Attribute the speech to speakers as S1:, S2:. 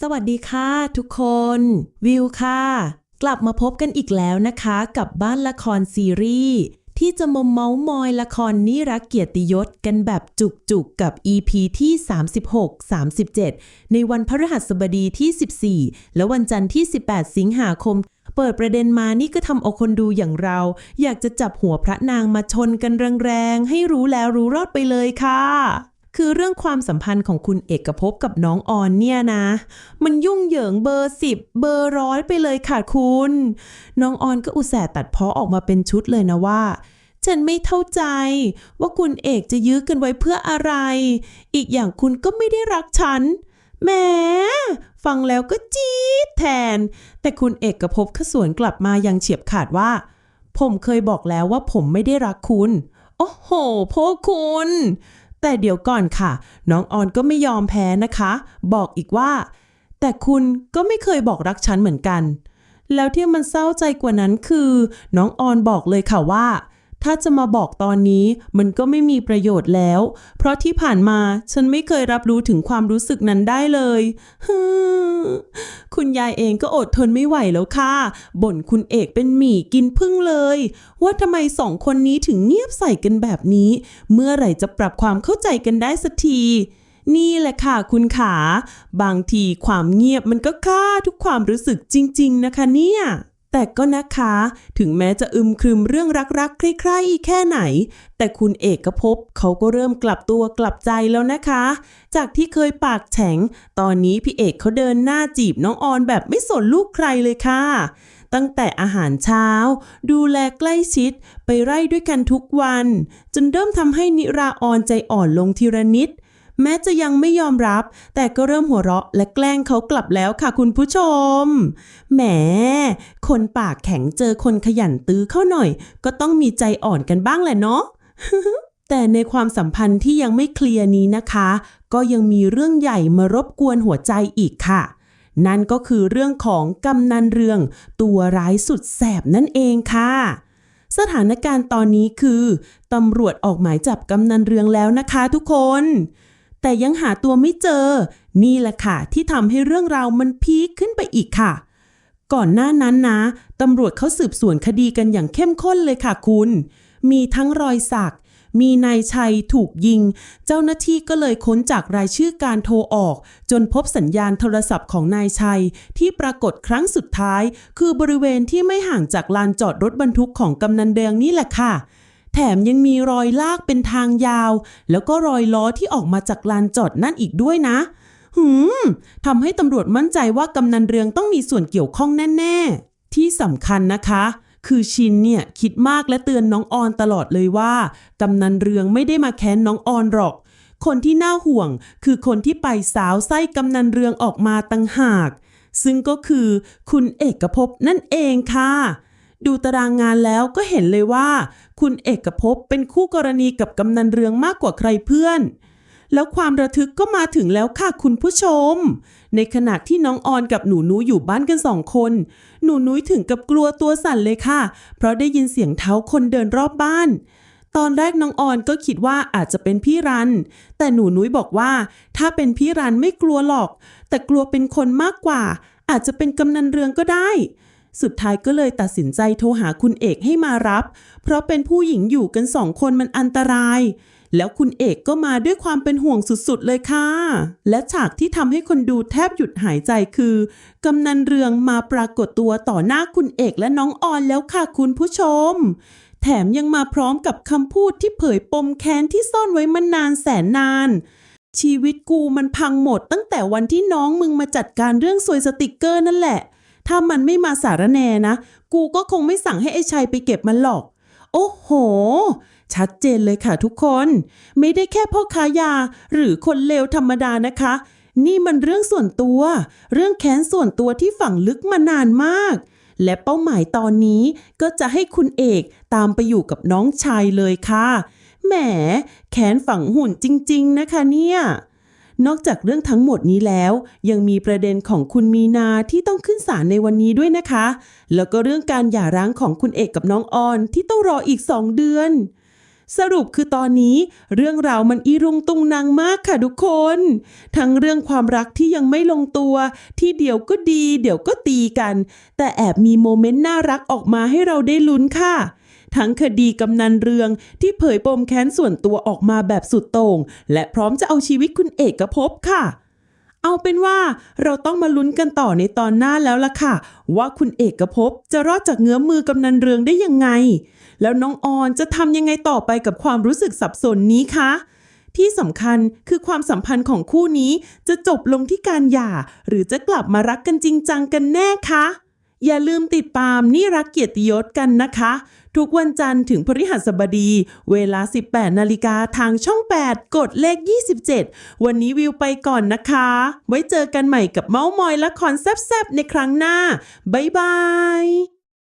S1: สวัสดีค่ะทุกคน วิวค่ะ กลับมาพบกันอีกแล้วนะคะ กับบ้านละครซีรีส์ที่จะมาเมาส์มอยละครนิรักเกียรติยศกันแบบจุกๆกกับ EP ที่ 36 37 ในวันพฤหัสบดีที่ 14 และวันจันทร์ที่ 18 สิงหาคม เปิดประเด็นมานี่ก็ทำเอาคนดูอย่างเรา อยากจะจับหัวพระนางมาชนกันแรงๆ ให้รู้แล้วรู้รอดไปเลยค่ะ คือเรื่องความสัมพันธ์ของคุณเอกภพกับน้องออนเนี่ยนะ มันยุ่งเหยิงเบอร์สิบเบอร์ร้อยไปเลยค่ะคุณ น้องออนก็อุตส่าห์ตัดเพ้อออกมาเป็นชุดเลยนะว่า ฉันไม่เข้าใจ ว่าคุณเอกจะยื้อกันไว้เพื่ออะไร อีกอย่างคุณก็ไม่ได้รักฉันแหมฟังแล้วก็จี๊ดแทน แต่คุณเอกภพขสวนกลับมาอย่างเฉียบขาดว่า ผมเคยบอกแล้วว่าผมไม่ได้รักคุณ โอ้โหพ่อคุณ แต่เดี๋ยวก่อนค่ะ น้องออนก็ไม่ยอมแพ้นะคะ บอกอีกว่า แต่คุณก็ไม่เคยบอกรักฉันเหมือนกัน แล้วที่มันเศร้าใจกว่านั้นคือ น้องออนบอกเลยค่ะว่า ถ้าจะมาบอกตอนนี้มันก็ไม่มีประโยชน์แล้ว เพราะที่ผ่านมาฉันไม่เคยรับรู้ถึงความรู้สึกนั้นได้เลยฮึคุณยายเองก็อดทนไม่ไหวแล้วค่ะ บ่นคุณเอกเป็นหมี่กินพึ่งเลย ว่าทำไมสองคนนี้ถึงเงียบใส่กันแบบนี้ เมื่อไหร่จะปรับความเข้าใจกันได้สักทีนี่แหละค่ะคุณขา บางทีความเงียบมันก็ฆ่าทุกความรู้สึกจริง ๆ นะคะเนี่ย แต่ก็นะคะ ถึงแม้จะอึมครึมเรื่องรักๆ ใคร่ๆ แค่ไหน แต่คุณเอกภพเขาก็เริ่มกลับตัวกลับใจแล้วนะคะ จากที่เคยปากแฉง ตอนนี้พี่เอกเขาเดินหน้าจีบน้องออนแบบไม่สนลูกใครเลยค่ะ ตั้งแต่อาหารเช้า ดูแลใกล้ชิด ไปไร่ด้วยกันทุกวัน จนเริ่มทำให้นิราออนใจอ่อนลงทีละนิด แม้จะยังไม่ยอมรับ แต่ก็เริ่มหัวเราะและแกล้งเขากลับแล้วค่ะคุณผู้ชม แหม คนปากแข็งเจอคนขยันตื้อเข้าหน่อย ก็ต้องมีใจอ่อนกันบ้างแหละเนาะแต่ในความสัมพันธ์ที่ยังไม่เคลียร์นี้นะคะ ก็ยังมีเรื่องใหญ่มารบกวนหัวใจอีกค่ะ นั่นก็คือเรื่องของกำนันเรือง ตัวร้ายสุดแสบนั่นเองค่ะ สถานการณ์ตอนนี้คือตำรวจออกหมายจับกำนันเรืองแล้วนะคะทุกคน แต่ยังหาตัวไม่เจอ นี่แหละค่ะ ที่ทำให้เรื่องราวมันพีคขึ้นไปอีกค่ะ ก่อนหน้านั้นนะตำรวจเขาสืบสวนคดีกันอย่างเข้มข้นเลยค่ะคุณ มีทั้งรอยสัก มีนายชัยถูกยิง เจ้าหน้าที่ก็เลยค้นจากรายชื่อการโทรออก จนพบสัญญาณโทรศัพท์ของนายชัย ที่ปรากฏครั้งสุดท้าย คือบริเวณที่ไม่ห่างจากลานจอดรถบรรทุกของกำนันแดงนี่แหละค่ะ แถมยังมีรอยลากเป็นทางยาว แล้วก็รอยล้อที่ออกมาจากลานจอดนั่นอีกด้วยนะ หืมทำให้ตำรวจมั่นใจว่ากำนันเรืองต้องมีส่วนเกี่ยวข้องแน่ๆ ที่สำคัญนะคะคือชินเนี่ยคิดมากและเตือนน้องออนตลอดเลยว่ากำนันเรืองไม่ได้มาแค้นน้องออนหรอก คนที่น่าห่วงคือคนที่ไปสาวไส้กำนันเรืองออกมาตั้งหาก ซึ่งก็คือคุณเอกภพนั่นเองค่ะ ดูตารางงานแล้วก็เห็นเลยว่า คุณเอกภพเป็นคู่กรณีกับกำนันเรืองมากกว่าใครเพื่อน แล้วความระทึกก็มาถึงแล้วค่ะคุณผู้ชม ในขณะที่น้องออนกับหนูนุ้ยอยู่บ้านกันสองคน หนูนุ้ยถึงกับกลัวตัวสั่นเลยค่ะ เพราะได้ยินเสียงเท้าคนเดินรอบบ้านตอนแรกน้องออนก็คิดว่าอาจจะเป็นพี่รัน แต่หนูนุ้ยบอกว่า ถ้าเป็นพี่รันไม่กลัวหรอก แต่กลัวเป็นคนมากกว่า อาจจะเป็นกำนันเรืองก็ได้ สุดท้ายก็เลยตัดสินใจโทรหาคุณเอกให้มารับ เพราะเป็นผู้หญิงอยู่กันสองคนมันอันตราย แล้วคุณเอกก็มาด้วยความเป็นห่วงสุดๆเลยค่ะ และฉากที่ทำให้คนดูแทบหยุดหายใจคือกำนันเรืองมาปรากฏตัวต่อหน้าคุณเอกและน้องออนแล้วค่ะคุณผู้ชม แถมยังมาพร้อมกับคำพูดที่เผยปมแค้นที่ซ่อนไว้มานานแสนนานชีวิตกูมันพังหมดตั้งแต่วันที่น้องมึงมาจัดการเรื่องซวยสติกเกอร์นั่นแหละ ถ้ามันไม่มาสารแนนะ กูก็คงไม่สั่งให้ไอ้ชัยไปเก็บมันหรอก โอ้โห ชัดเจนเลยค่ะทุกคน ไม่ได้แค่พ่อค้ายา หรือคนเลวธรรมดานะคะ นี่มันเรื่องส่วนตัว เรื่องแค้นส่วนตัวที่ฝังลึกมานานมาก และเป้าหมายตอนนี้ก็จะให้คุณเอกตามไปอยู่กับน้องชายเลยค่ะ แหม แขนฝังหุ่นจริง ๆ นะคะเนี่ย นอกจากเรื่องทั้งหมดนี้แล้ว ยังมีประเด็นของคุณมีนาที่ต้องขึ้นศาลในวันนี้ด้วยนะคะ แล้วก็เรื่องการหย่าร้างของคุณเอกกับน้องออนที่ต้องรออีกสองเดือน สรุปคือตอนนี้เรื่องราวมันอีรุงตุงนางมากค่ะทุกคน ทั้งเรื่องความรักที่ยังไม่ลงตัว ที่เดี๋ยวก็ดี เดี๋ยวก็ตีกัน แต่แอบมีโมเมนต์น่ารักออกมาให้เราได้ลุ้นค่ะ ทั้งคดีกำนันเรืองที่เผยปมแค้นส่วนตัวออกมาแบบสุดโต่ง และพร้อมจะเอาชีวิตคุณเอกภพค่ะ เอาเป็นว่าเราต้องมาลุ้นกันต่อในตอนหน้าแล้วล่ะค่ะ ว่าคุณเอกภพจะรอดจากเงื้อมือกำนันเรืองได้ยังไง แล้วน้องออนจะทำยังไงต่อไปกับความรู้สึกสับสนนี้คะที่สำคัญคือความสัมพันธ์ของคู่นี้จะจบลงที่การหย่า หรือจะกลับมารักกันจริงจังกันแน่คะ อย่าลืมติดตามนี่รักเกียรติยศกันนะคะ ทุกวันจันทร์ถึงพฤหัสบดี เวลา 18 นาฬิกาทางช่อง 8 กดเลข 27 วันนี้วิวไปก่อนนะคะ ไว้เจอกันใหม่กับเมาส์มอยละครแซ่บๆในครั้งหน้า บ๊ายบาย